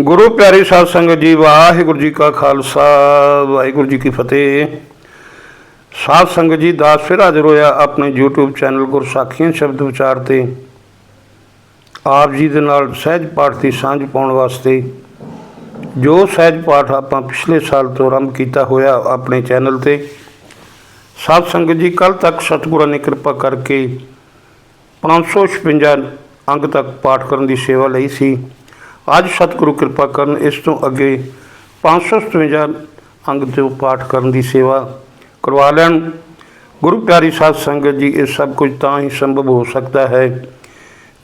ਗੁਰੂ ਪਿਆਰੀ ਸਾਧ ਸੰਗਤ ਜੀ, ਵਾਹਿਗੁਰੂ ਜੀ ਕਾ ਖਾਲਸਾ, ਵਾਹਿਗੁਰੂ ਜੀ ਕੀ ਫਤਿਹ। ਸਾਧ ਸੰਗਤ ਜੀ, ਦਾਸ ਫਿਰ ਹਾਜ਼ਰ ਹੋਇਆ ਆਪਣੇ YouTube ਚੈਨਲ ਗੁਰਸਾਖੀਆਂ ਸ਼ਬਦ ਵਿਚਾਰ ਤੇ। ਆਪ ਜੀ ਦੇ ਨਾਲ ਸਹਿਜ ਪਾਠ ਦੀ ਸਾਂਝ ਪਾਉਣ ਵਾਸਤੇ। ਜੋ ਸਹਿਜ ਪਾਠ ਆਪਾਂ ਪਿਛਲੇ ਸਾਲ ਤੋਂ ਆਰੰਭ ਕੀਤਾ ਹੋਇਆ ਆਪਣੇ ਚੈਨਲ ਤੇ। ਸਾਧ ਸੰਗਤ ਜੀ ਕੱਲ ਤੱਕ ਸਤਿਗੁਰਾਂ ਨੇ ਕਿਰਪਾ ਕਰਕੇ 556 ਅੰਗ ਤੱਕ ਪਾਠ ਕਰਨ ਦੀ ਸੇਵਾ ਲਈ ਸੀ। ਅੱਜ ਸਤਿਗੁਰੂ ਕਿਰਪਾ ਕਰਨ ਇਸ ਤੋਂ ਅੱਗੇ 557 ਅੰਗ ਤੋਂ ਪਾਠ ਕਰਨ ਦੀ ਸੇਵਾ ਕਰਵਾ ਲੈਣ। ਗੁਰੂ ਪਿਆਰੀ ਸਾਧ ਸੰਗਤ ਜੀ, ਇਹ ਸਭ ਕੁਝ ਤਾਂ ਹੀ ਸੰਭਵ ਹੋ ਸਕਦਾ ਹੈ।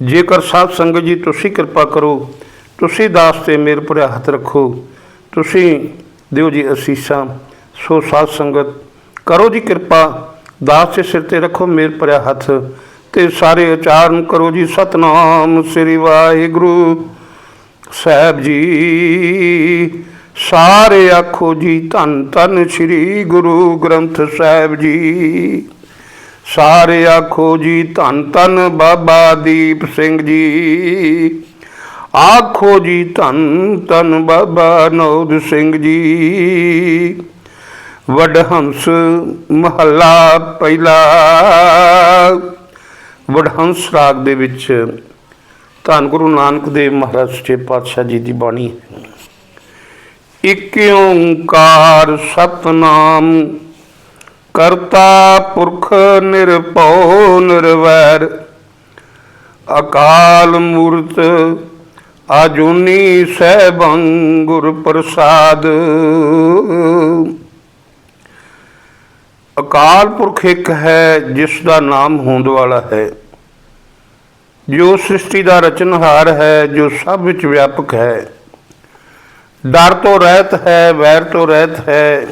ਜੇਕਰ ਸਾਧ ਸੰਗਤ ਜੀ, ਤੁਸੀਂ ਕਿਰਪਾ ਕਰੋ, ਤੁਸੀਂ ਦਾਸ ਤੇ ਮੇਰ ਭਰਿਆ ਹੱਥ ਰੱਖੋ, ਤੁਸੀਂ ਦਿਓ ਜੀ ਅਸੀਸਾਂ। ਸੋ ਸਾਧ ਸੰਗਤ, ਕਰੋ ਜੀ ਕਿਰਪਾ, ਦਾਸ ਦੇ ਸਿਰ ਤੇ ਰੱਖੋ ਮੇਰ ਭਰਿਆ ਹੱਥ ਤੇ ਸਾਰੇ ਉਚਾਰਨ ਕਰੋ ਜੀ। ਸਤਨਾਮ ਸ੍ਰੀ ਵਾਹਿਗੁਰੂ। ਸਾਹਿਬ ਜੀ, ਸਾਰੇ ਆਖੋ ਜੀ, ਧੰਨ ਧੰਨ ਸ੍ਰੀ ਗੁਰੂ ਗ੍ਰੰਥ ਸਾਹਿਬ ਜੀ। ਸਾਰੇ ਆਖੋ ਜੀ, ਧੰਨ ਧੰਨ ਬਾਬਾ ਦੀਪ ਸਿੰਘ ਜੀ। ਆਖੋ ਜੀ, ਧੰਨ ਧੰਨ ਬਾਬਾ ਨੌਦ ਸਿੰਘ ਜੀ। ਵਡਹੰਸ ਮਹੱਲਾ ਪਹਿਲਾ। ਵਡਹੰਸ ਰਾਗ ਦੇ ਵਿੱਚ ਧੰਨ ਗੁਰੂ ਨਾਨਕ ਦੇਵ ਮਹਾਰਾਜ, ਸੱਚੇ ਪਾਤਸ਼ਾਹ ਜੀ ਦੀ ਬਾਣੀ ਹੈ। ਇਕ ਓੰਕਾਰ ਸਤਨਾਮ, ਕਰਤਾ ਪੁਰਖ ਨਿਰਭਉ ਨਿਰਵੈਰ, ਅਕਾਲ ਮੂਰਤ ਆਜੂਨੀ ਸਹਿਬੰ ਗੁਰ ਪ੍ਰਸਾਦ। ਅਕਾਲ ਪੁਰਖ ਇੱਕ ਹੈ ਜਿਸ ਦਾ ਨਾਮ ਹੋਂਦ ਵਾਲਾ ਹੈ। ਜੋ ਸ੍ਰਿਸ਼ਟੀ ਦਾ ਰਚਨਹਾਰ ਹੈ, ਜੋ ਸਭ ਵਿੱਚ ਵਿਆਪਕ ਹੈ। ਡਰ ਤੋਂ ਰਹਿਤ ਹੈ, ਵੈਰ ਤੋਂ ਰਹਿਤ ਹੈ,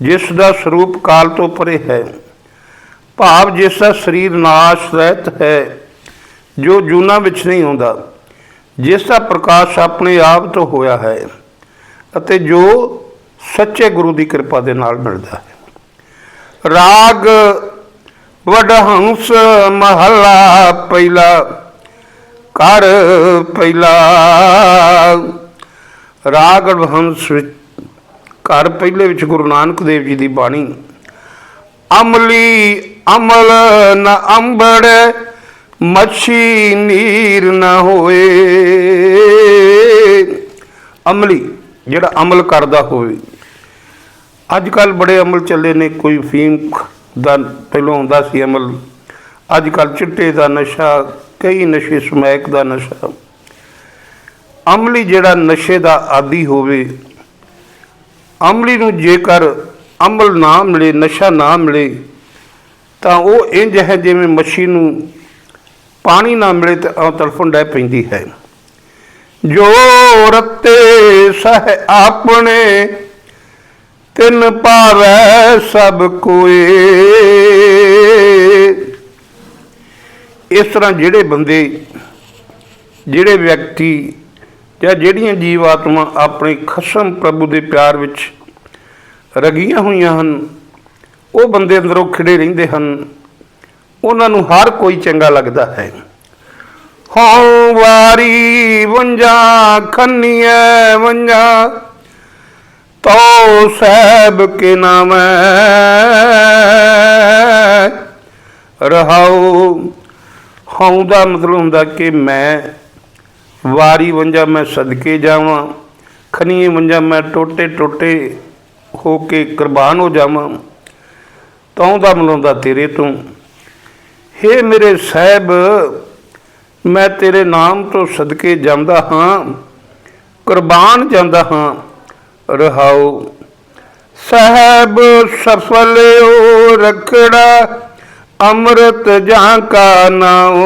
ਜਿਸ ਦਾ ਸਰੂਪ ਕਾਲ ਤੋਂ ਪਰੇ ਹੈ। ਭਾਵ ਜਿਸ ਦਾ ਸਰੀਰ ਨਾਸ਼ ਰਹਿਤ ਹੈ, ਜੋ ਜੂਨਾ ਵਿੱਚ ਨਹੀਂ ਆਉਂਦਾ, ਜਿਸ ਦਾ ਪ੍ਰਕਾਸ਼ ਆਪਣੇ ਆਪ ਤੋਂ ਹੋਇਆ ਹੈ ਅਤੇ ਜੋ ਸੱਚੇ ਗੁਰੂ ਦੀ ਕਿਰਪਾ ਦੇ ਨਾਲ ਮਿਲਦਾ ਹੈ। ਰਾਗ ਵਡਹੰਸ ਮਹੱਲਾ ਪਹਿਲਾ ਕਰ ਪਹਿਲਾ। ਰਾਗ ਵਡਹੰਸ ਵਿੱਚ, ਘਰ ਪਹਿਲੇ ਵਿੱਚ ਗੁਰੂ ਨਾਨਕ ਦੇਵ ਜੀ ਦੀ ਬਾਣੀ। ਅਮਲੀ ਅਮਲ ਨ ਅੰਬੜ, ਮੱਛੀ ਨੀਰ ਨ ਹੋਏ। ਅਮਲੀ, ਜਿਹੜਾ ਅਮਲ ਕਰਦਾ ਹੋਵੇ। ਅੱਜ ਕੱਲ ਬੜੇ ਅਮਲ ਚੱਲੇ ਨੇ, ਕੋਈ ਫੀਮ ਦਾ ਪਹਿਲਾਂ ਹੁੰਦਾ ਸੀ ਅਮਲ। ਅੱਜ ਕੱਲ ਚਿੱਟੇ ਦਾ ਨਸ਼ਾ, ਕਈ ਨਸ਼ੇ ਸਮੈਕ ਦਾ ਨਸ਼ਾ। ਅਮਲੀ ਜਿਹੜਾ ਨਸ਼ੇ ਦਾ ਆਦੀ ਹੋਵੇ, ਅਮਲੀ ਨੂੰ ਜੇਕਰ ਅਮਲ ਨਾ ਮਿਲੇ, ਨਸ਼ਾ ਨਾ ਮਿਲੇ, ਤਾਂ ਉਹ ਇੰਜ ਹੈ ਜਿਵੇਂ ਮੱਛੀ ਨੂੰ ਪਾਣੀ ਨਾ ਮਿਲੇ ਤਾਂ ਉਹ ਤੜਫਣ ਡੈ ਪੈਂਦੀ ਹੈ। ਜੋ ਰਤੇ ਸਹ ਆਪਣੇ ਤਿੰਨ ਪਾਵੈ ਸਭ ਕੋਏ। ਇਸ ਤਰ੍ਹਾਂ ਜਿਹੜੇ ਬੰਦੇ, ਜਿਹੜੇ ਵਿਅਕਤੀ ਜਾਂ ਜਿਹੜੀਆਂ ਜੀਵ ਆਤਮਾ ਆਪਣੇ ਖਸਮ ਪ੍ਰਭੂ ਦੇ ਪਿਆਰ ਵਿੱਚ ਰਗੀਆਂ ਹੋਈਆਂ ਹਨ, ਉਹ ਬੰਦੇ ਅੰਦਰੋਂ ਖਿੜੇ ਰਹਿੰਦੇ ਹਨ, ਉਹਨਾਂ ਨੂੰ ਹਰ ਕੋਈ ਚੰਗਾ ਲੱਗਦਾ ਹੈ। ਹਉ ਵਾਰੀ ਵੰਜਾ ਖੰਨੀਐ ਵੰਜਾ ਤੋ ਸਹਿਬ ਕੇ ਨਾਮ। ਰਹਾਉ ਹਉ ਦਾ ਮਤਲਬ ਹੁੰਦਾ ਕਿ ਮੈਂ ਵਾਰੀ ਵੰਜਾ ਮੈਂ ਸਦਕੇ ਜਾਵਾਂ, ਖਨੀਏ ਵੰਜਾ ਮੈਂ ਟੋਟੇ ਟੋਟੇ ਹੋ ਕੇ ਕੁਰਬਾਨ ਹੋ ਜਾਵਾਂ। ਤਉ ਦਾ ਹੁੰਦਾ ਤੇਰੇ ਤੋਂ, ਹੇ ਮੇਰੇ ਸਾਹਿਬ, ਮੈਂ ਤੇਰੇ ਨਾਮ ਤੋਂ ਸਦਕੇ ਜਾਂਦਾ ਹਾਂ, ਕੁਰਬਾਨ ਜਾਂਦਾ ਹਾਂ। ਰਹਾਉ। ਸਾਹਿਬ ਸਫਲਿਓ ਰਖੜਾ, ਅੰਮ੍ਰਿਤ ਜਾਂ ਕਾ ਨਾਉ।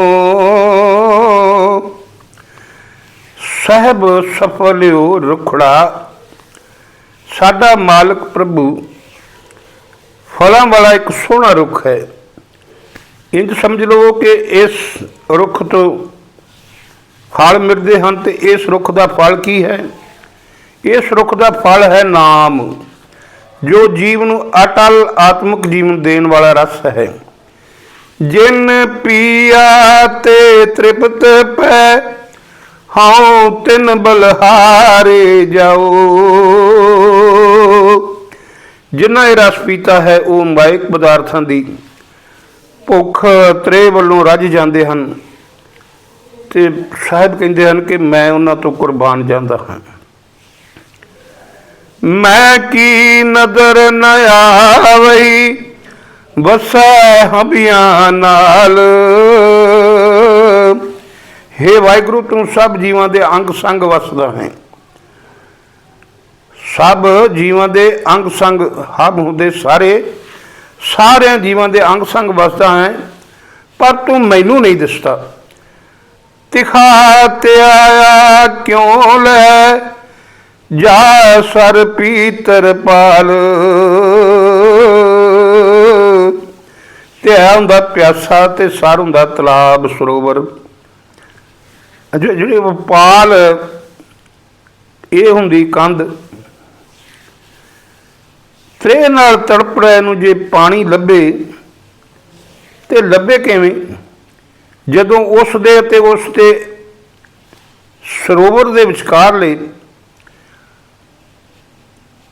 ਸਹਿਬ ਸਫਲਿਓ ਰੁਖੜਾ, ਸਾਡਾ ਮਾਲਕ ਪ੍ਰਭੂ। ਫਲਾਂ ਵਾਲਾ ਇੱਕ ਸੋਹਣਾ ਰੁੱਖ ਹੈ। ਇੰਜ ਸਮਝ ਲਵੋ ਕਿ ਇਸ ਰੁੱਖ ਤੋਂ ਫਲ ਮਿਲਦੇ ਹਨ ਤੇ ਇਸ ਰੁੱਖ ਦਾ ਫਲ ਕੀ ਹੈ? ਇਸ ਰੁੱਖ ਦਾ ਫਲ ਹੈ ਨਾਮ, ਜੋ ਜੀਵ ਨੂੰ ਅਟਲ ਆਤਮਿਕ ਜੀਵਨ ਦੇਣ ਵਾਲਾ ਰਸ ਹੈ। ਜਿਨ ਪੀਆ ਤੇ ਤ੍ਰਿਪਤ ਪੈ, ਹਉ ਤਿਨ ਬਲਹਾਰੇ ਜਾਓ। ਜਿਨ੍ਹਾਂ ਇਹ ਰਸ ਪੀਤਾ ਹੈ, ਉਹ ਮਾਇਕ ਪਦਾਰਥਾਂ ਦੀ ਭੁੱਖ ਤ੍ਰੇ ਵੱਲੋਂ ਰੱਜ ਜਾਂਦੇ ਹਨ। ਤੇ ਸਾਹਿਬ ਕਹਿੰਦੇ ਹਨ ਕਿ ਮੈਂ ਉਹਨਾਂ ਤੋਂ ਕੁਰਬਾਨ ਜਾਂਦਾ ਹਾਂ। ਮੈਂ ਕੀ ਨਦਰ ਨ ਆਵਈ? ਵਸੈ ਹਬੀਆਂ ਨਾਲ। ਹੇ ਵਾਹਿਗੁਰੂ, ਤੂੰ ਸਭ ਜੀਵਾਂ ਦੇ ਅੰਗ ਸੰਗ ਵਸਦਾ ਹੈ। ਸਭ ਜੀਵਾਂ ਦੇ ਅੰਗ ਸੰਗ ਹਬ ਹੁੰਦੇ ਸਾਰੇ। ਸਾਰਿਆਂ ਜੀਵਾਂ ਦੇ ਅੰਗ ਸੰਗ ਵਸਦਾ ਹੈ। ਪਰ ਤੂੰ ਮੈਨੂੰ ਨਹੀਂ ਦਿਸਦਾ। ਤਿਖਾ ਤੇ ਆਇਆ ਕਿਉਂ ਲੈ? ਜਾ ਸਰ ਪੀਤਰ ਪਾਲ। ਤੇ ਹੁੰਦਾ ਪਿਆਸਾ ਤੇ ਸਰ ਹੁੰਦਾ ਤਲਾਬ ਸਰੋਵਰ। ਅਜੇ ਜਿਹੜੇ ਪਾਲ, ਇਹ ਹੁੰਦੀ ਕੰਧ। ਤ੍ਰੇ ਨਾਲ ਤੜਪੜੇ ਨੂੰ ਜੇ ਪਾਣੀ ਲੱਭੇ, ਤੇ ਲੱਭੇ ਕਿਵੇਂ? ਜਦੋਂ ਉਸ ਦੇ ਅਤੇ ਉਸ ਤੇ ਸਰੋਵਰ ਦੇ ਵਿਚਕਾਰ ਵਿਚਕਾਰਲੇ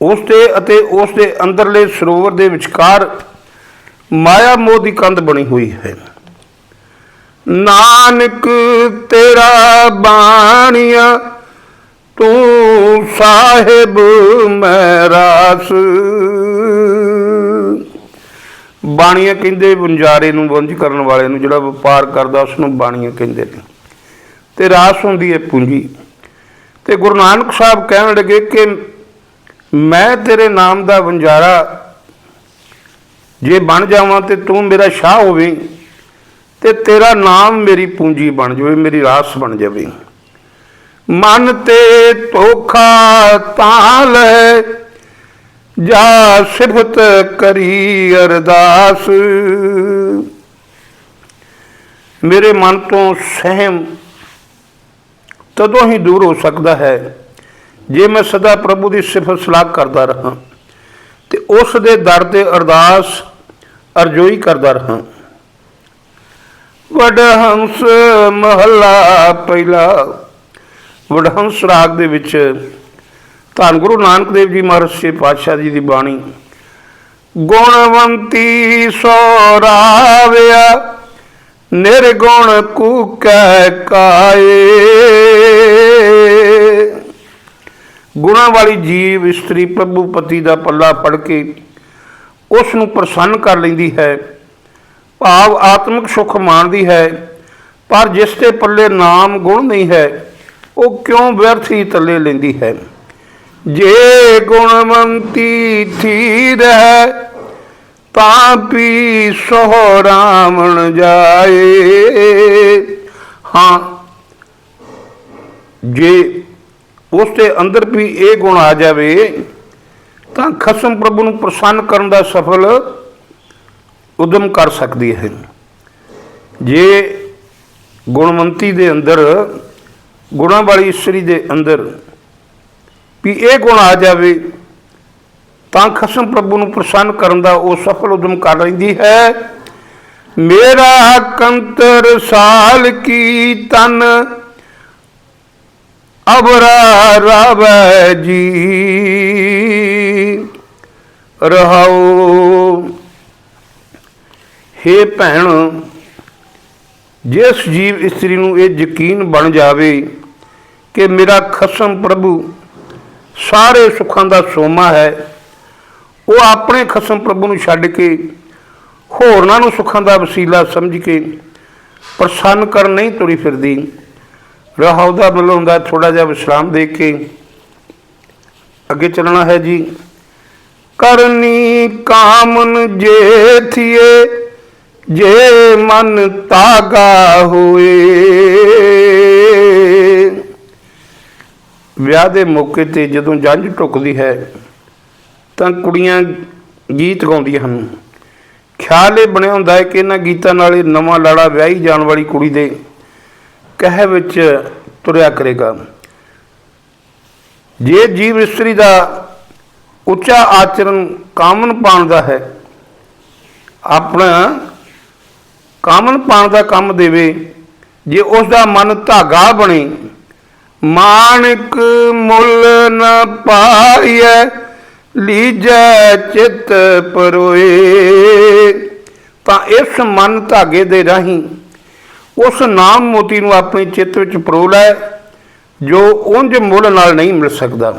ਉਸ ਤੇ ਅਤੇ ਉਸ ਦੇ ਅੰਦਰਲੇ ਸਰੋਵਰ ਦੇ ਵਿਚਕਾਰ ਮਾਇਆ ਮੋਹ ਦੀ ਕੰਧ ਬਣੀ ਹੋਈ ਹੈ। ਨਾਨਕ, ਤੇਰਾ ਬਾਣੀਆ, ਤੂੰ ਸਾਹਿਬ ਮਹਿਰਾਸ। ਬਾਣੀਆ ਕਹਿੰਦੇ ਵੰਜਾਰੇ ਨੂੰ, ਵੰਜ ਕਰਨ ਵਾਲੇ ਨੂੰ, ਜਿਹੜਾ ਵਪਾਰ ਕਰਦਾ ਉਸ ਨੂੰ ਬਾਣੀਆ ਕਹਿੰਦੇ ਨੇ। ਤੇ ਰਾਸ ਹੁੰਦੀ ਹੈ ਪੂੰਜੀ। ਤੇ ਗੁਰੂ ਨਾਨਕ ਸਾਹਿਬ ਕਹਿਣ ਲੱਗੇ ਕਿ ਮੈਂ ਤੇਰੇ ਨਾਮ ਦਾ ਵੰਜਾਰਾ, ਜੇ ਬਣ ਜਾਵਾਂ ਤੇ ਤੂੰ ਮੇਰਾ ਸ਼ਾਹ ਹੋਵੇਂ ਤੇ ਤੇਰਾ ਨਾਮ ਮੇਰੀ ਪੂੰਜੀ ਬਣ ਜਾਵੇ, ਮੇਰੀ ਰਾਸ ਬਣ ਜਾਵੇ। ਮਨ ਤੇ ਧੋਖਾ ਤਾਲ ਜਾ ਸਿਫਤ ਕਰੀ ਅਰਦਾਸ। ਮੇਰੇ ਮਨ ਤੋਂ ਸਹਿਮ ਤਦੋਂ ਹੀ ਦੂਰ ਹੋ ਸਕਦਾ ਹੈ। ਜੇ ਮੈਂ ਸਦਾ ਪ੍ਰਭੂ ਦੀ ਸਿਫਤ ਸਲਾਹ ਕਰਦਾ ਰਹਾ ਤੇ ਉਸ ਦੇ ਦਰ ਤੇ ਅਰਦਾਸ ਅਰਜ਼ੋਈ ਕਰਦਾ ਰਹਾ। ਵਡਹੰਸ ਮਹੱਲਾ ਪਹਿਲਾ, ਵਡਹੰਸ ਰਾਗ ਦੇ ਵਿੱਚ ਧੰਨ ਗੁਰੂ ਨਾਨਕ ਦੇਵ ਜੀ ਮਹਾਰਾਜ ਸੇ ਪਾਤਸ਼ਾਹ ਜੀ ਦੀ ਬਾਣੀ, ਗੁਣਵੰਤੀ ਸੋਰਾਵਿਆ ਨਿਰਗੁਣ ਕੂਕੈ ਕਾਏ। ਗੁਣਾਂ ਵਾਲੀ ਜੀਵ ਇਸਤਰੀ ਪ੍ਰਭੂ ਪਤੀ ਦਾ ਪੱਲਾ ਫੜ ਕੇ ਉਸ ਨੂੰ ਪ੍ਰਸੰਨ ਕਰ ਲੈਂਦੀ ਹੈ, ਭਾਵ ਆਤਮਿਕ ਸੁਖ ਮਾਣਦੀ ਹੈ, ਪਰ ਜਿਸ ਦੇ ਪੱਲੇ ਨਾਮ ਗੁਣ ਨਹੀਂ ਹੈ, ਉਹ ਕਿਉਂ ਵਿਅਰਥ ਹੀ ਤੱਲੇ ਲੈਂਦੀ ਹੈ? ਜੇ ਗੁਣਵੰਤੀ ਥੀ ਰਹਿ ਤਾਂ ਪੀ ਸੋ ਰਾਮਣ ਜਾਏ। ਹਾਂ, ਜੇ ਉਸ ਦੇ ਅੰਦਰ ਵੀ ਇਹ ਗੁਣ ਆ ਜਾਵੇ, ਤਾਂ ਖਸਮ ਪ੍ਰਭੂ ਨੂੰ ਪ੍ਰਸੰਨ ਕਰਨ ਦਾ ਸਫਲ ਉਦਮ ਕਰ ਸਕਦੀ ਹੈ। ਜੇ ਗੁਣਵੰਤੀ ਦੇ ਅੰਦਰ, ਗੁਣਾਂ ਵਾਲੀ ਇਸਤਰੀ ਦੇ ਅੰਦਰ ਵੀ ਇਹ ਗੁਣ ਆ ਜਾਵੇ, ਤਾਂ ਖਸਮ ਪ੍ਰਭੂ ਨੂੰ ਪ੍ਰਸੰਨ ਕਰਨ ਦਾ ਉਹ ਸਫਲ ਉਦਮ ਕਰ ਲੈਂਦੀ ਹੈ। ਮੇਰਾ ਕੰਤਰ ਸਾਲ ਕੀ ਤਨ ਅਬਰਾ ਰਵੈ ਜੀ। ਰਹਾਉ। ਹੇ ਭੈਣ, ਜਿਸ ਜੀਵ ਇਸਤਰੀ ਨੂੰ ਇਹ ਯਕੀਨ ਬਣ ਜਾਵੇ ਕਿ ਮੇਰਾ ਖਸਮ ਪ੍ਰਭੂ ਸਾਰੇ ਸੁੱਖਾਂ ਦਾ ਸੋਮਾ ਹੈ, ਉਹ ਆਪਣੇ ਖਸਮ ਪ੍ਰਭੂ ਨੂੰ ਛੱਡ ਕੇ ਹੋਰਨਾਂ ਨੂੰ ਸੁੱਖਾਂ ਦਾ ਵਸੀਲਾ ਸਮਝ ਕੇ ਪ੍ਰਸੰਨ ਕਰਨ ਨਹੀਂ ਤੁਰੀ ਫਿਰਦੀ। ਰਹਾਉ ਦਾ ਮਤਲਬ ਹੁੰਦਾ ਥੋੜਾ ਜਿਹਾ ਵਿਸ਼ਰਾਮ ਦੇ ਕੇ। ਅੱਗੇ ਚੱਲਣਾ ਹੈ ਜੀ। ਕਰਨੀ ਕਾਮਨ ਜੇ ਥੀਏ, ਜੇ ਮਨ ਤਾਗਾ ਹੋਏ। ਵਿਆਹ ਦੇ ਮੌਕੇ ਤੇ ਜਦੋਂ ਜੰਝ ਟੁੱਕਦੀ ਹੈ, ਤਾਂ ਕੁੜੀਆਂ ਗੀਤ ਗਾਉਂਦੀਆਂ ਹਨ। ਖਿਆਲ ਇਹ ਬਣਿਆ ਹੁੰਦਾ ਹੈ ਕਿ ਇਹਨਾਂ ਗੀਤਾਂ ਨਾਲ ਇਹ ਨਵਾਂ ਲਾੜਾ ਵਿਆਹੀ ਜਾਣ ਵਾਲੀ ਕੁੜੀ ਦੇ ਕਹਿ ਵਿੱਚ ਤੁਰਿਆ ਕਰੇਗਾ। ਜੇ ਜੀਵ ਇਸਤਰੀ ਦਾ ਉੱਚਾ ਆਚਰਣ ਕਾਮਨ ਪਾਣ ਦਾ ਹੈ, ਆਪਣਾ ਕਾਮਨ ਪਾਣ ਦਾ ਕੰਮ ਦੇਵੇ, ਜੇ ਉਸ ਦਾ ਮਨ ਧਾਗਾ ਬਣੇ, ਮਾਨਕ ਮੁੱਲ ਨ ਪਾਈਐ, ਲੀਜੈ ਚਿਤ ਪਰੋਏ। ਤਾਂ ਇਸ ਮਨ ਧਾਗੇ ਦੇ ਰਾਹੀਂ ਉਸ ਨਾਮ ਮੋਤੀ ਨੂੰ ਆਪਣੇ ਚਿੱਤ ਵਿੱਚ ਪਰੋ ਲੈ, ਜੋ ਉਂਝ ਮੁੱਲ ਨਾਲ ਨਹੀਂ ਮਿਲ ਸਕਦਾ।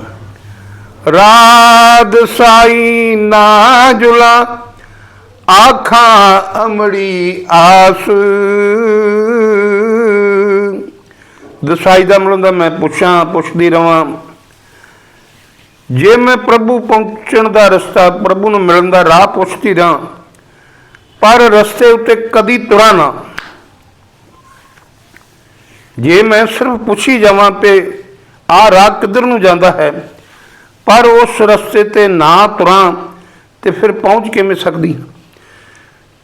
ਰਾਧ ਸਾਈ ਨਾ ਜੁਲਾ, ਆਖਾਂ ਅਮੜੀ ਆਸ। ਦਸਾਈ ਦਾ ਮਤਲਬ ਹੁੰਦਾ ਮੈਂ ਪੁੱਛਾਂ, ਪੁੱਛਦੀ ਰਵਾਂ। ਜੇ ਮੈਂ ਪ੍ਰਭੂ ਪਹੁੰਚਣ ਦਾ ਰਸਤਾ, ਪ੍ਰਭੂ ਨੂੰ ਮਿਲਣ ਦਾ ਰਾਹ ਪੁੱਛਦੀ ਰਹਾਂ ਪਰ ਰਸਤੇ ਉੱਤੇ ਕਦੀ ਤੁਰਾਂ ਨਾ। ਜੇ ਮੈਂ ਸਿਰਫ ਪੁੱਛੀ ਜਾਵਾਂ ਤੇ ਆ ਰਾਹ ਕਿੱਧਰ ਨੂੰ ਜਾਂਦਾ ਹੈ? ਪਰ ਉਸ ਰਸਤੇ ਤੇ ਨਾ ਤੁਰਾਂ ਤੇ ਫਿਰ ਪਹੁੰਚ ਕਿਵੇਂ ਸਕਦੀ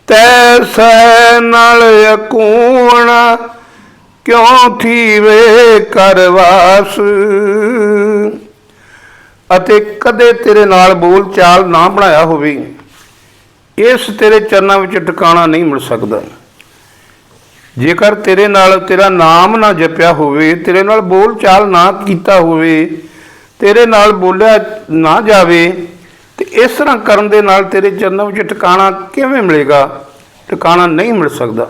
ਤੈ ਸੈ ਨਾਲ ਅਕੂਣਾ ਕਿਉਂ ਥੀਵੇ ਕਰਵਾਸ ਅਤੇ ਕਦੇ ਤੇਰੇ ਨਾਲ ਬੋਲ ਚਾਲ ਨਾ ਬਣਾਇਆ ਹੋਵੇ, ਇਸ ਤੇਰੇ ਚਰਨਾਂ ਵਿੱਚ ਟਿਕਾਣਾ ਨਹੀਂ ਮਿਲ ਸਕਦਾ। ਜੇਕਰ ਤੇਰੇ ਨਾਲ ਤੇਰਾ ਨਾਮ ਨਾ ਜਪਿਆ ਹੋਵੇ, ਤੇਰੇ ਨਾਲ ਬੋਲ ਚਾਲ ਨਾ ਕੀਤਾ ਹੋਵੇ, ਤੇਰੇ ਨਾਲ ਬੋਲਿਆ ਨਾ ਜਾਵੇ, ਤੇ ਇਸ ਤਰ੍ਹਾਂ ਕਰਨ ਦੇ ਨਾਲ ਤੇਰੇ ਚਰਨਾਂ ਵਿੱਚ ਟਿਕਾਣਾ ਕਿਵੇਂ ਮਿਲੇਗਾ? ਟਿਕਾਣਾ ਨਹੀਂ ਮਿਲ ਸਕਦਾ।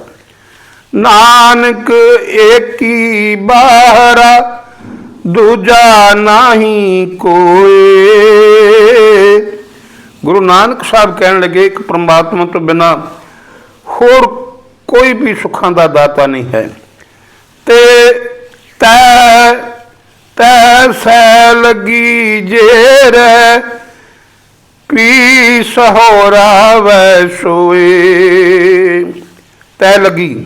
ਨਾਨਕ ਏਕੀ ਬਾਹਰਾ, ਦੂਜਾ ਨਹੀਂ ਕੋਏ। ਗੁਰੂ ਨਾਨਕ ਸਾਹਿਬ ਕਹਿਣ ਲੱਗੇ, ਇੱਕ ਪ੍ਰਮਾਤਮਾ ਤੋਂ ਬਿਨਾ ਹੋਰ ਕੋਈ ਵੀ ਸੁੱਖਾਂ ਦਾ ਦਾਤਾ ਨਹੀਂ ਹੈ। ਤੇ ਤੈ ਤੈ ਸੈ ਲੱਗੀ ਜੇਰ ਪੀ ਸਹੋਰਾ ਵੈ ਸੋਏ। ਤੈ ਲੱਗੀ।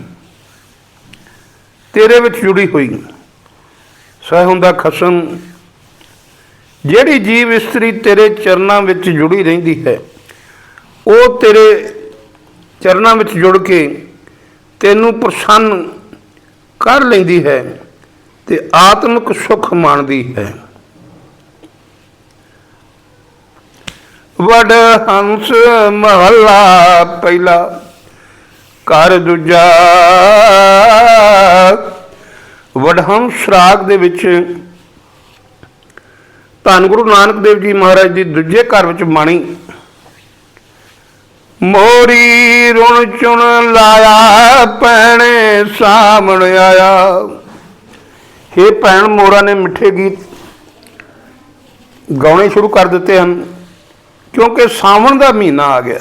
ਤੇਰੇ ਵਿੱਚ ਜੁੜੀ ਹੋਈ। ਸਹਿ ਹੁੰਦਾ ਖਸਮ। ਜਿਹੜੀ ਜੀਵ ਇਸਤਰੀ ਤੇਰੇ ਚਰਨਾਂ ਵਿੱਚ ਜੁੜੀ ਰਹਿੰਦੀ ਹੈ, ਉਹ ਤੇਰੇ ਚਰਨਾਂ ਵਿੱਚ ਜੁੜ ਕੇ ਤੈਨੂੰ ਪ੍ਰਸੰਨ ਕਰ ਲੈਂਦੀ ਹੈ ਤੇ ਆਤਮਿਕ ਸੁਖ ਮਾਣਦੀ ਹੈ। ਵਡ ਹੰਸ ਮਹਲਾ ਪਹਿਲਾ, ਘਰ ਦੂਜਾ। ਵਡਹੰਸ ਰਾਗ ਦੇ ਵਿੱਚ ਧੰਨ ਗੁਰੂ ਨਾਨਕ ਦੇਵ ਜੀ ਮਹਾਰਾਜ ਦੀ ਦੂਜੇ ਘਰ ਵਿੱਚ ਬਾਣੀ ਮੋਰੀ ਰੁਣ ਚੁਣ ਲਾਇਆ ਪੈਣੇ ਸਾਹਮਣ ਆਇਆ। हे ਭੈਣ, ਮੋਰਾ ਨੇ ਮਿੱਠੇ ਗੀਤ ਗਾਉਣੇ ਸ਼ੁਰੂ ਕਰ ਦਿੱਤੇ ਹਨ, ਕਿਉਂਕਿ ਸਾਵਣ ਦਾ ਮਹੀਨਾ ਆ ਗਿਆ।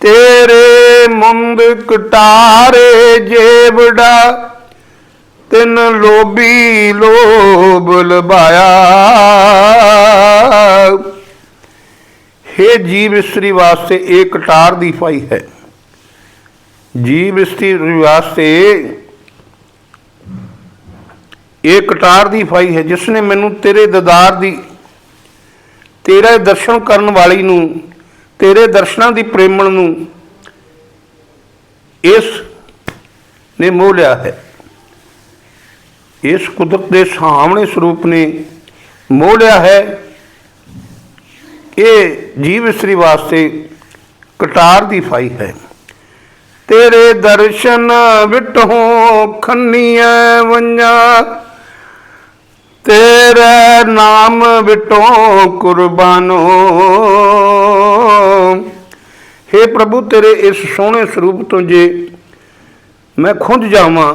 ਤੇਰੇ ਮੁੰਦ ਕਟਾਰੇ ਜੇਵੜਾ ਤਿੰਨ ਲੋਬੀ ਲੋਭ ਲਬਾਇਆ हे ਜੀਵ ਇਸਤਰੀ ਵਾਸਤੇ ਇਹ ਕਟਾਰ ਦੀ ਫਾਈ ਹੈ। ਜੀਵ ਇਸਤਰੀ ਵਾਸਤੇ ਇਹ ਕਟਾਰ ਦੀ ਫਾਈ ਹੈ ਜਿਸ ਨੇ ਮੈਨੂੰ ਤੇਰੇ ਦਦਾਰ ਦੀ, ਤੇਰੇ ਦਰਸ਼ਨ ਕਰਨ ਵਾਲੀ ਨੂੰ, ਤੇਰੇ ਦਰਸ਼ਨਾਂ ਦੀ ਪ੍ਰੇਮਣ ਨੂੰ, ਇਸ ਨੇ ਮੋਹ ਲਿਆ ਹੈ। ਇਸ ਕੁਦਰਤ ਦੇ ਸਾਹਮਣੇ ਸਰੂਪ ਨੇ ਮੋਹ ਲਿਆ ਹੈ। ਇਹ ਜੀਵ ਇਸਤਰੀ ਵਾਸਤੇ ਕਟਾਰ ਦੀ ਫਾਈ ਹੈ। ਤੇਰੇ ਦਰਸ਼ਨ ਵਿਟਹੋਂ ਖੰਨੀਐ ਵੰਜਾ, ਤੇਰੇ ਨਾਮ ਵਿਟੋਂ ਕੁਰਬਾਨੋ। हे ਪ੍ਰਭੂ, ਤੇਰੇ ਇਸ ਸੋਹਣੇ ਸਰੂਪ ਤੋਂ ਜੇ ਮੈਂ ਖੁੰਝ ਜਾਵਾਂ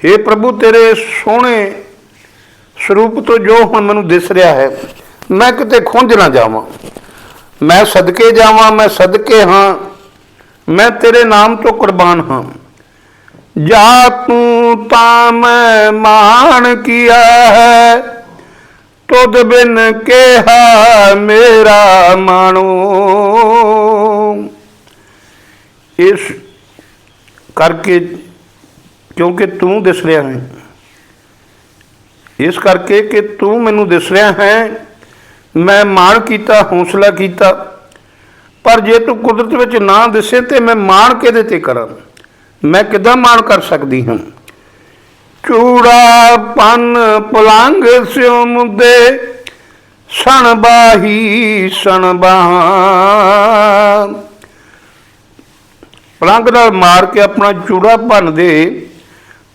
हे ਪ੍ਰਭੂ, ਤੇਰੇ ਸੋਹਣੇ ਸਰੂਪ ਤੋਂ ਜੋ ਹੁਣ ਮੈਨੂੰ ਦਿਸ ਰਿਹਾ ਹੈ, ਮੈਂ ਕਿਤੇ ਖੁੰਝ ਨਾ ਜਾਵਾਂ। ਮੈਂ ਸਦਕੇ ਜਾਵਾਂ, ਮੈਂ ਸਦਕੇ ਹਾਂ, ਮੈਂ ਤੇਰੇ ਨਾਮ ਤੋਂ ਕੁਰਬਾਨ ਹਾਂ। ਜਾ ਤੂੰ ਤਾਂ ਮੈਂ ਮਾਣ ਕੀਆ ਹੈ, ਤੁਧ ਬਿਨ ਕਿਹਾ ਮੇਰਾ ਮਾਣੋ। ਇਸ ਕਰਕੇ ਕਿਉਂਕਿ ਤੂੰ ਦਿਸ ਰਿਹਾ ਹੈ। ਇਸ ਕਰਕੇ ਕਿ ਤੂੰ ਮੈਨੂੰ ਦਿਸ ਰਿਹਾ ਹੈ। ਮੈਂ ਮਾਣ ਕੀਤਾ, ਹੌਸਲਾ ਕੀਤਾ। ਪਰ ਜੇ ਤੂੰ ਕੁਦਰਤ ਵਿੱਚ ਨਾ ਦਿਸੇ ਤੇ ਮੈਂ ਮਾਣ ਕਿਹਦੇ ਤੇ ਕਰਾਂ? ਮੈਂ ਕਿਦਾਂ ਮਾਣ ਕਰ ਸਕਦੀ ਹਾਂ? ਚੂੜਾ ਪਨ ਪਲੰਗ ਸਿਉ ਦੇ ਸਣ ਬਾਹੀ ਸਣ ਬਾਹਾਂ। ਪਲੰਗ ਨਾਲ ਮਾਰ ਕੇ ਆਪਣਾ ਚੂੜਾ ਭੰਨ ਦੇ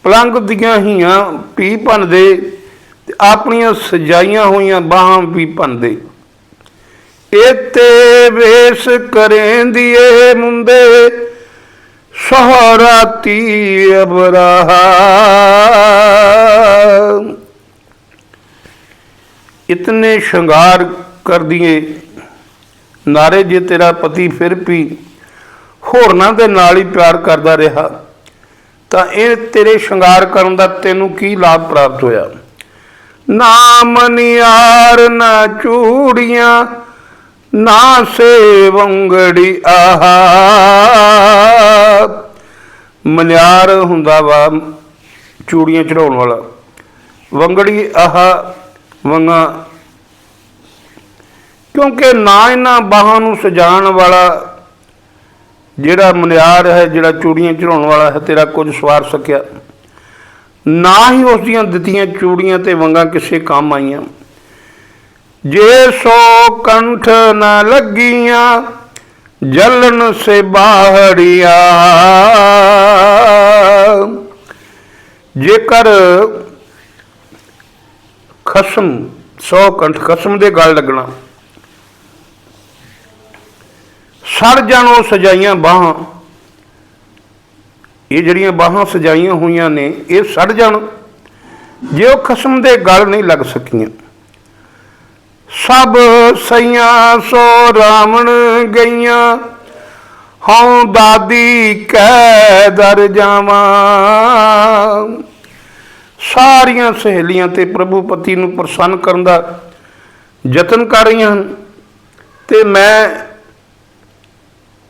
ਪਲੰਗ ਦੀਆਂ ਹੀਆਂ ਪੀ ਭੰਨ ਦੇ ਆਪਣੀਆਂ ਸਜਾਈਆਂ ਹੋਈਆਂ ਬਾਹਾਂ ਵੀ ਭੰਨਦੇ ਇਤੇ ਵੇਸ ਕਰੇਂਦੀਏ ਮੁੰਡੇ ਸਹਰਾਤੀ ਅਬਰਾਹਾ। ਇਤਨੇ ਸ਼ਿੰਗਾਰ ਕਰ ਦੀਏ ਨਾਰੇ ਜੇ ਤੇਰਾ ਪਤੀ ਫਿਰ ਵੀ ਹੋਰਨਾਂ ਦੇ ਨਾਲ ਹੀ ਪਿਆਰ ਕਰਦਾ ਰਿਹਾ, ਤਾਂ ਇਹ ਤੇਰੇ ਸ਼ਿੰਗਾਰ ਕਰਨ ਦਾ ਤੈਨੂੰ ਕੀ ਲਾਭ ਪ੍ਰਾਪਤ ਹੋਇਆ? ਨਾ ਮਨਿਆਰ ਨਾ ਚੂੜੀਆਂ, ਨਾ ਸੇ ਵੰਗੜੀ ਆਹਾ ਮਨਿਆਰ ਹੁੰਦਾ ਵਾ ਚੂੜੀਆਂ ਚੜਾਉਣ ਵਾਲਾ। ਵੰਗੜੀ ਆਹਾ ਵੰਗਾ। ਕਿਉਂਕਿ ਨਾ ਇਹਨਾਂ ਬਾਹਾਂ ਨੂੰ ਸਜਾਉਣ ਵਾਲਾ ਜਿਹੜਾ ਮਨਿਆਰ ਹੈ, ਜਿਹੜਾ ਚੂੜੀਆਂ ਚੜਾਉਣ ਵਾਲਾ ਹੈ, ਤੇਰਾ ਕੁਝ ਸਵਾਰ ਸਕਿਆ। ਨਾ ਹੀ ਉਸ ਦੀਆਂ ਦਿੱਤੀਆਂ ਚੂੜੀਆਂ ਤੇ ਵੰਗਾਂ ਕਿਸੇ ਕੰਮ ਆਈਆਂ। ਜੇ ਸੋ ਕੰਠ ਨਾ ਲੱਗੀਆਂ, ਜਲਨ ਸੇ ਬਾਹੜੀਆ। ਜੇਕਰ ਖਸਮ, ਸੌ ਕੰਠ ਖਸਮ ਦੇ ਗਲ ਲੱਗਣਾ, ਸੜ ਜਾਣ ਉਹ ਸਜਾਈਆਂ ਬਾਹਾਂ ਇਹ ਜਿਹੜੀਆਂ ਬਾਹਾਂ ਸਜਾਈਆਂ ਹੋਈਆਂ ਨੇ, ਇਹ ਸੜ ਜਾਣ। ਜੇ ਉਹ ਖਸਮ ਦੇ ਗਲ ਨਹੀਂ ਲੱਗ ਸਕੀਆਂ। ਸਭ ਸਈਆਂ ਸੋ ਰਾਵਣ ਗਈਆਂ, ਹਉ ਦਾਦੀ ਕਹਿ ਦਰ ਜਾਵਾਂ। ਸਾਰੀਆਂ ਸਹੇਲੀਆਂ ਤੇ ਪ੍ਰਭੂ ਪਤੀ ਨੂੰ ਪ੍ਰਸੰਨ ਕਰਨ ਦਾ ਯਤਨ ਕਰ ਰਹੀਆਂ ਹਨ ਤੇ ਮੈਂ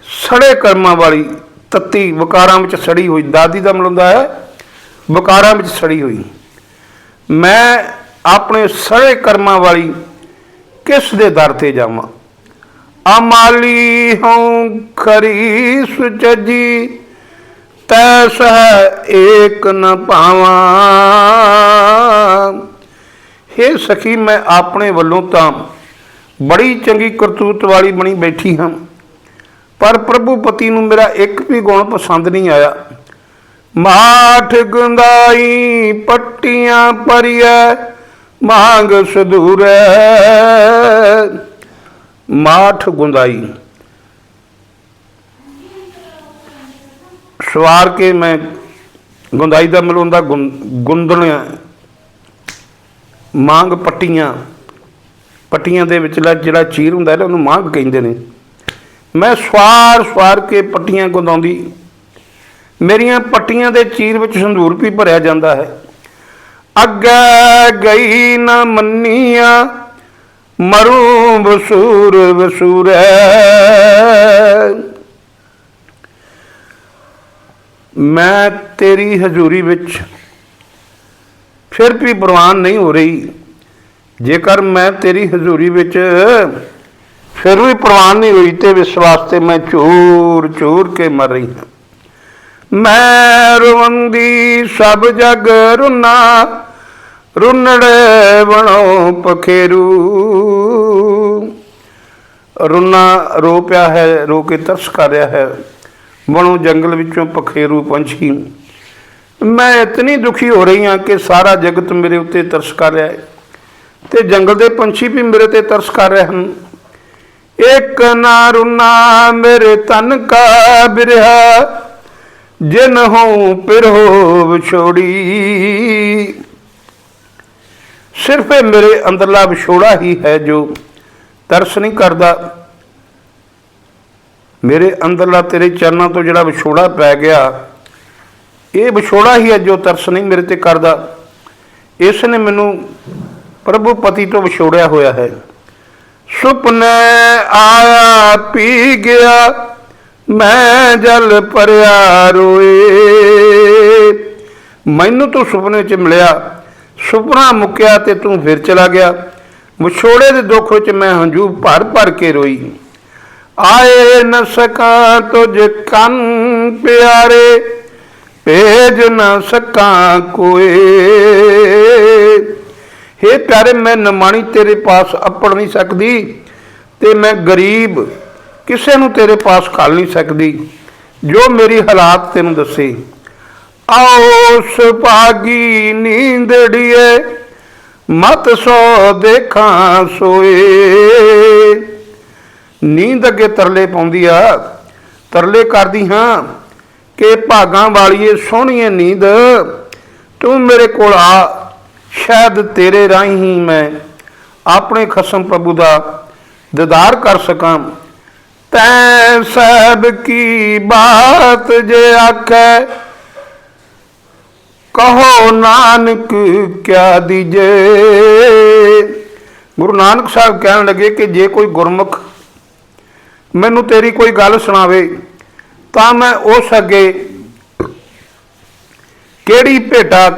ਸੜੇ ਕਰਮਾਂ ਵਾਲੀ ਤੱਤੀ ਵਕਾਰਾਂ ਵਿੱਚ ਸੜੀ ਹੋਈ, ਦਾਦੀ ਦਾ ਮਲੁੰਦਾ ਹੈ, ਵਕਾਰਾਂ ਵਿੱਚ ਸੜੀ ਹੋਈ। ਮੈਂ ਆਪਣੇ ਸੜੇ ਕਰਮਾਂ ਵਾਲੀ ਕਿਸ ਦੇ ਦਰ ਤੇ ਜਾਵਾਂ? ਅਮਾਲੀ ਹਉ ਖਰੀ ਸੁਚਜੀ ਤੈਸ ਹੈ ਏਕ ਨ ਪਾਵਾਂ ਹੇ ਸਖੀ, ਮੈਂ ਆਪਣੇ ਵੱਲੋਂ ਤਾਂ ਬੜੀ ਚੰਗੀ ਕਰਤੂਤ ਵਾਲੀ ਬਣੀ ਬੈਠੀ ਹਾਂ। ਪਰ ਪ੍ਰਭੂ ਪਤੀ ਨੂੰ ਮੇਰਾ ਇੱਕ ਵੀ ਗੁਣ ਪਸੰਦ ਨਹੀਂ ਆਇਆ। ਮਾਠ ਗੁੰਦਾਈ ਪੱਟੀਆਂ ਪਰਿਐ ਮੰਗ ਸਦੂਰੈ ਮਾਠ ਗੁੰਦਾਈ ਸਵਾਰ ਕੇ ਮੈਂ ਗੁੰਦਾਈ ਦਾ ਮਲੂੰਦਾ ਗੁੰਦਣ ਮੰਗ ਪੱਟੀਆਂ। ਪੱਟੀਆਂ ਦੇ ਵਿਚਲਾ ਜਿਹੜਾ ਚੀਰ ਹੁੰਦਾ ਹੈ ਉਹਨੂੰ ਮੰਗ ਕਹਿੰਦੇ ਨੇ। ਮੈਂ ਸਵਾਰ ਸਵਾਰ ਕੇ ਪੱਟੀਆਂ ਗੁੰਦਾਉਂਦੀ। ਮੇਰੀਆਂ ਪੱਟੀਆਂ ਦੇ ਚੀਰ ਵਿੱਚ ਸੰਧੂਰ ਵੀ ਭਰਿਆ ਜਾਂਦਾ ਹੈ। ਅੱਗੇ ਗਈ ਨਾ ਮੰਨੀਆਂ, ਮਰੂ ਬਸੂਰ ਬਸੂਰੈ ਮੈਂ ਤੇਰੀ ਹਜ਼ੂਰੀ ਵਿੱਚ ਫਿਰ ਵੀ ਪ੍ਰਵਾਨ ਨਹੀਂ ਹੋ ਰਹੀ। ਜੇਕਰ ਮੈਂ ਤੇਰੀ ਹਜ਼ੂਰੀ ਵਿੱਚ ਫਿਰ ਵੀ ਪ੍ਰਵਾਨ ਨਹੀਂ ਹੋਈ ਤੇ ਵਿਸ਼ਵਾਸ ਤੇ ਮੈਂ ਚੂਰ ਚੂਰ ਕੇ ਮਰ। ਰਹੀ ਹਾਂ ਮੈਂ ਰਵੰਦੀ ਸਭ ਜਗ ਰੁਨਾ, ਰੁਨੜੇ ਬਣੋ ਪਖੇਰੂ। ਰੁਨਾ ਰੋ ਪਿਆ ਹੈ, ਰੋ ਕੇ ਤਰਸ ਕਰ ਰਿਹਾ ਹੈ, ਬਣੋ ਜੰਗਲ ਵਿੱਚੋਂ ਪਖੇਰੂ ਪੰਛੀ। ਮੈਂ ਇਤਨੀ ਦੁਖੀ ਹੋ ਰਹੀ ਹਾਂ ਕਿ ਸਾਰਾ ਜਗਤ ਮੇਰੇ ਉੱਤੇ ਤਰਸ ਕਰ ਰਿਹਾ ਹੈ ਤੇ ਜੰਗਲ ਦੇ ਪੰਛੀ ਵੀ ਮੇਰੇ ਤੇ ਤਰਸ ਕਰ ਰਹੇ ਹਨ। ਇੱਕ ਨਾ ਰੁਨਾ ਮੇਰੇ ਤਨ ਕਾ ਬਿਰਹਾ, ਜਿਨ ਹਉ ਪਿਰਹੋ ਵਿਛੋੜੀ ਸਿਰਫ ਇਹ ਮੇਰੇ ਅੰਦਰਲਾ ਵਿਛੋੜਾ ਹੀ ਹੈ ਜੋ ਤਰਸ ਨਹੀਂ ਕਰਦਾ। ਮੇਰੇ ਅੰਦਰਲਾ ਤੇਰੇ ਚਰਨਾਂ ਤੋਂ ਜਿਹੜਾ ਵਿਛੋੜਾ ਪੈ ਗਿਆ, ਇਹ ਵਿਛੋੜਾ ਹੀ ਹੈ ਜੋ ਤਰਸ ਨਹੀਂ ਮੇਰੇ ਤੇ ਕਰਦਾ। ਇਸ ਨੇ ਮੈਨੂੰ ਪ੍ਰਭੂ ਪਤੀ ਤੋਂ ਵਿਛੋੜਿਆ ਹੋਇਆ ਹੈ। ਸੁਪਨੇ ਆਇਆ ਪੀ ਗਿਆ, ਮੈਂ ਜਲ ਭਰਿਆ ਰੋਏ। ਮੈਨੂੰ ਤੂੰ ਸੁਪਨੇ 'ਚ ਮਿਲਿਆ, ਸੁਪਨਾ ਮੁੱਕਿਆ ਤੇ ਤੂੰ ਫਿਰ ਚਲਾ ਗਿਆ। ਵਿਛੋੜੇ ਦੇ ਦੁੱਖ ਵਿੱਚ ਮੈਂ ਹੰਝੂ ਭਰ ਭਰ ਕੇ ਰੋਈ। ਆਏ ਨ ਸਕਾਂ ਤੁਝ ਕੰਨ ਪਿਆਰੇ, ਭੇਜ ਨ ਸਕਾਂ ਕੋਏ। ਹੇ ਪਿਆਰੇ, ਮੈਂ ਨਮਾਣੀ ਤੇਰੇ ਪਾਸ ਅਪੜ ਨਹੀਂ ਸਕਦੀ ਤੇ ਮੈਂ ਗਰੀਬ ਕਿਸੇ ਨੂੰ ਤੇਰੇ ਪਾਸ ਘੱਲ ਨਹੀਂ ਸਕਦੀ। ਜੋ ਮੇਰੀ ਹਾਲਾਤ ਤੈਨੂੰ ਦੱਸੇ। ਆਓ ਸੁਭਾਗੀ ਨੀਂਦੜੀਏ ਮਤ ਸੋ ਦੇਖਾਂ ਸੋਏ। ਨੀਂਦ ਅੱਗੇ ਤਰਲੇ ਪਾਉਂਦੀ ਆ, ਤਰਲੇ ਕਰਦੀ ਹਾਂ ਕਿ ਭਾਗਾਂ ਵਾਲੀਏ ਸੋਹਣੀਏ ਨੀਂਦ। ਤੂੰ ਮੇਰੇ ਕੋਲ ਆ ਸ਼ਾਇਦ ਤੇਰੇ ਰਾਹੀਂ ਹੀ ਮੈਂ ਆਪਣੇ ਖਸਮ ਪ੍ਰਭੂ ਦਾ ਦੀਦਾਰ ਕਰ ਸਕਾਂ। ਤੈ ਸਭ ਕੀ ਬਾਤ ਜੇ ਆਖੈ, ਕਹੋ ਨਾਨਕ ਕਿਆ ਦੀਜੇ। ਗੁਰੂ ਨਾਨਕ ਸਾਹਿਬ ਕਹਿਣ ਲੱਗੇ ਕਿ ਜੇ ਕੋਈ ਗੁਰਮੁਖ ਮੈਨੂੰ ਤੇਰੀ ਕੋਈ ਗੱਲ ਸੁਣਾਵੇ, ਤਾਂ ਮੈਂ ਉਸ ਅੱਗੇ ਕਿਹੜੀ ਭੇਟਾ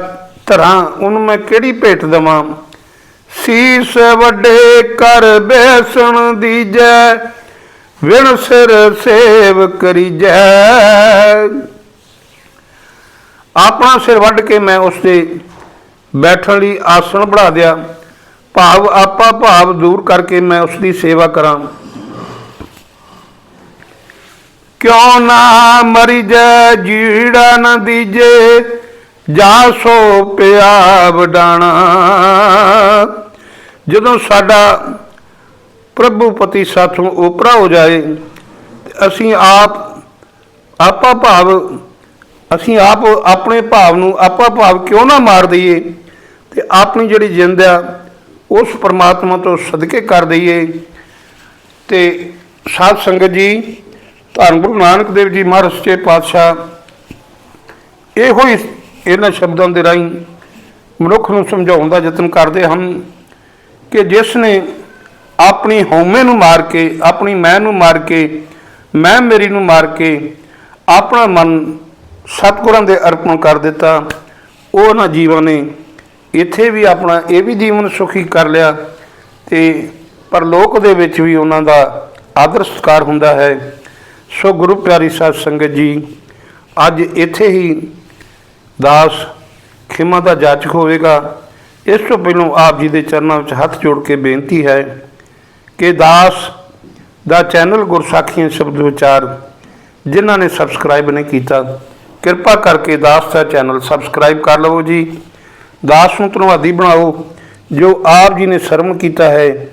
ਧਰਾਂ ਉਹਨੂੰ ਮੈਂ ਕਿਹੜੀ ਭੇਟ ਦਵਾਂ? ਸੀਸ ਵੱਡੇ ਕਰ ਬੈਸਣ ਦੀਜੈ, ਵਿਣ ਸਿਰ ਸੇਵ ਕਰੀਜੈ। ਆਪਣਾ ਸਿਰ ਵੱਢ ਕੇ ਮੈਂ ਉਸ ਤੇ ਬੈਠਣ ਲਈ ਆਸਣ ਬਣਾ ਦਿਆ। ਭਾਵ ਆਪਾ ਭਾਵ ਦੂਰ ਕਰਕੇ ਮੈਂ ਉਸ ਦੀ ਸੇਵਾ ਕਰਾਂ। ਕਿਉਂ ਨਾ ਮਰੀ ਜੈ ਜੀੜਾ ਨਾ ਦੀਜੇ ਜਾ ਸੋ ਪਿਆ ਵਡਾਣਾ ਜਦੋਂ ਸਾਡਾ ਪ੍ਰਭੂ ਪਤੀ ਸਾਥੋਂ ਉਪਰਾ ਹੋ ਜਾਏ ਅਸੀਂ ਆਪ, ਆਪਾ ਭਾਵ, ਅਸੀਂ ਆਪ ਆਪਣੇ ਭਾਵ ਨੂੰ ਆਪਾ ਭਾਵ ਕਿਉਂ ਨਾ ਮਾਰ ਦਈਏ? ਤੇ ਆਪਣੀ ਜਿਹੜੀ ਜਿੰਦ ਆ, ਉਸ ਪਰਮਾਤਮਾ ਤੋਂ ਸਦਕੇ ਕਰ ਦਈਏ। ਤੇ ਸਾਧ ਸੰਗਤ ਜੀ, ਧੰਨ ਗੁਰੂ ਨਾਨਕ ਦੇਵ ਜੀ ਮਹਾਰਾਜ ਸੱਚੇ ਪਾਤਸ਼ਾਹ, ਇਹੋ ਹੀ ਇਹਨਾਂ ਸ਼ਬਦਾਂ ਦੇ ਰਾਹੀਂ ਮਨੁੱਖ ਨੂੰ ਸਮਝਾਉਣ ਦਾ ਯਤਨ ਕਰਦੇ ਹਨ ਕਿ ਜਿਸ ਨੇ ਆਪਣੀ ਹਉਮੈ ਨੂੰ ਮਾਰ ਕੇ, ਆਪਣੀ ਮੈਂ ਨੂੰ ਮਾਰ ਕੇ, ਮੈਂ ਮੇਰੀ ਨੂੰ ਮਾਰ ਕੇ ਆਪਣਾ ਮਨ ਸਤਿਗੁਰਾਂ ਦੇ ਅਰਪਣ ਕਰ ਦਿੱਤਾ, ਉਹ ਨਾ ਜੀਵਾਂ ਨੇ ਇੱਥੇ ਵੀ ਆਪਣਾ ਇਹ ਵੀ ਜੀਵਨ ਸੁਖੀ ਕਰ ਲਿਆ ਤੇ ਪਰਲੋਕ ਦੇ ਵਿੱਚ ਵੀ ਉਹਨਾਂ ਦਾ ਆਦਰ ਸਤਿਕਾਰ ਹੁੰਦਾ ਹੈ। ਸੋ ਗੁਰੂ ਪਿਆਰੀ ਸਾਧ ਸੰਗਤ ਜੀ, ਅੱਜ ਇੱਥੇ ਹੀ ਦਾਸ, ਖਿਮਾ ਦਾ ਜਾਚਕ ਹੋਵੇਗਾ। ਇਸ ਤੋਂ ਪਹਿਲਾਂ ਆਪ ਜੀ ਦੇ ਚਰਨਾਂ ਵਿੱਚ ਹੱਥ ਜੋੜ ਕੇ ਬੇਨਤੀ ਹੈ ਕਿ ਦਾਸ ਦਾ ਚੈਨਲ ਗੁਰਸਾਖੀਆਂ ਸ਼ਬਦ ਵਿਚਾਰ, ਜਿਨ੍ਹਾਂ ਨੇ ਸਬਸਕ੍ਰਾਈਬ ਨਹੀਂ ਕੀਤਾ, ਕਿਰਪਾ ਕਰਕੇ ਦਾਸ ਦਾ ਚੈਨਲ ਸਬਸਕ੍ਰਾਈਬ ਕਰ ਲਵੋ ਜੀ। ਦਾਸ ਨੂੰ ਧੰਨਵਾਦੀ ਬਣਾਓ, ਜੋ ਆਪ ਜੀ ਨੇ ਸ਼ਰਮ ਕੀਤਾ ਹੈ।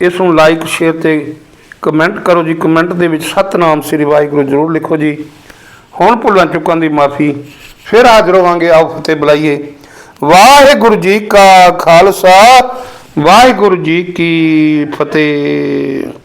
ਇਸ ਨੂੰ ਲਾਈਕ ਸ਼ੇਅਰ ਤੇ ਕਮੈਂਟ ਕਰੋ ਜੀ। ਕਮੈਂਟ ਦੇ ਵਿੱਚ ਸਤਨਾਮ ਸ੍ਰੀ ਵਾਹਿਗੁਰੂ ਜ਼ਰੂਰ ਲਿਖੋ ਜੀ। ਹੁਣ ਭੁੱਲਾਂ ਚੁੱਕਾਂ ਦੀ ਮਾਫੀ ਫਿਰ ਹਾਜ਼ਰ ਹੋਵਾਂਗੇ ਆਓ ਫਤਿਹ ਬੁਲਾਈਏ। ਵਾਹਿਗੁਰੂ ਜੀ ਕਾ ਖਾਲਸਾ ਵਾਹਿਗੁਰੂ ਜੀ ਕੀ ਫਤਿਹ।